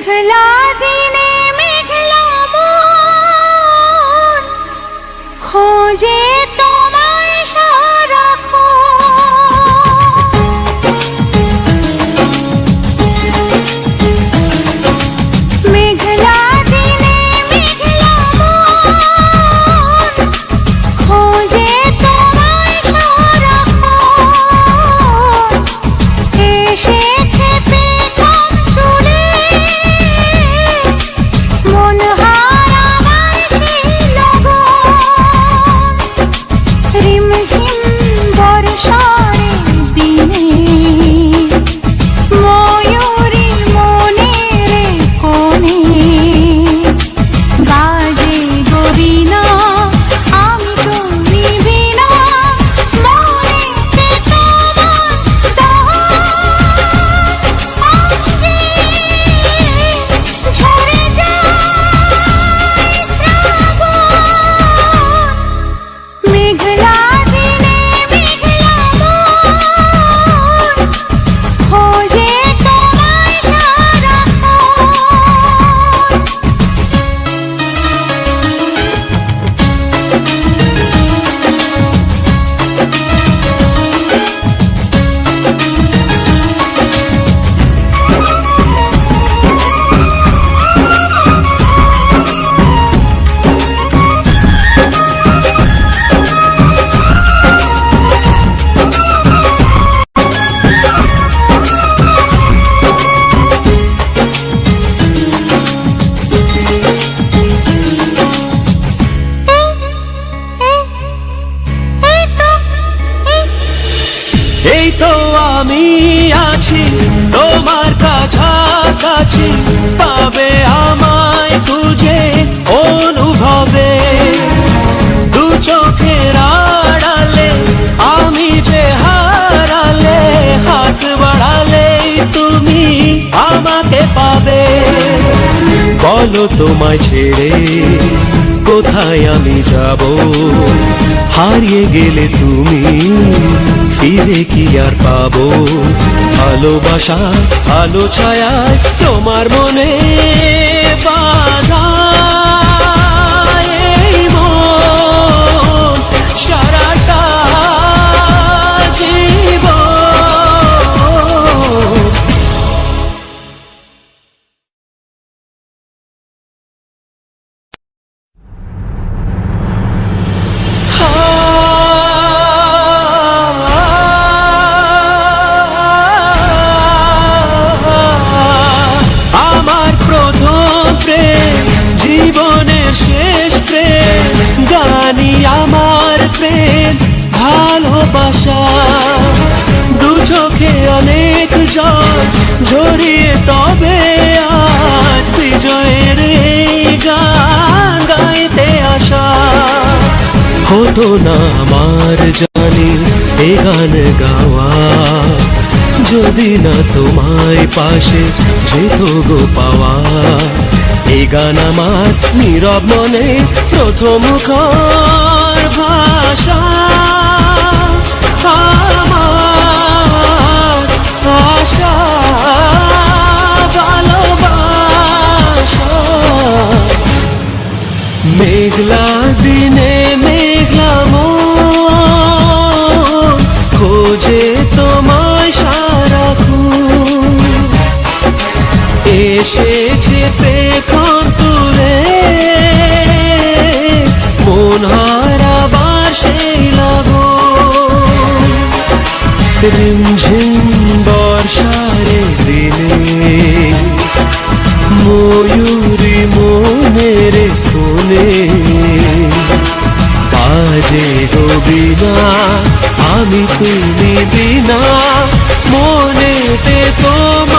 মেঘলা এই তো আমি আছি, তোমার কাছাকাছি। পাবে আমায় খুঁজে, অনুভবে। দু চোখের আড়ালে, আমি যে হারালে, হাত বাড়ালেই তুমি আমাকে পাবে। বলো তোমায় ছেড়ে কোথায় আমি যাব। হারিয়ে গেলে তুমি ফিরে কি আর পাবো? ভালোবাসা, আলো ছায়া তোমার মনে না আমার জানি, এ গান গাওয়া। যদি না তোমায় পাশে যেত গো পাওয়া। এই গান আমার নীরব মনে প্রথম ভাষা। মেঘলা দিনে মেঘলা খোঁজে তোমায় সারাক্ষণ এসেছে পেখন তুলে মন হারাবার সেই লগন। আমি তুমি বিনা মনেতে তোমার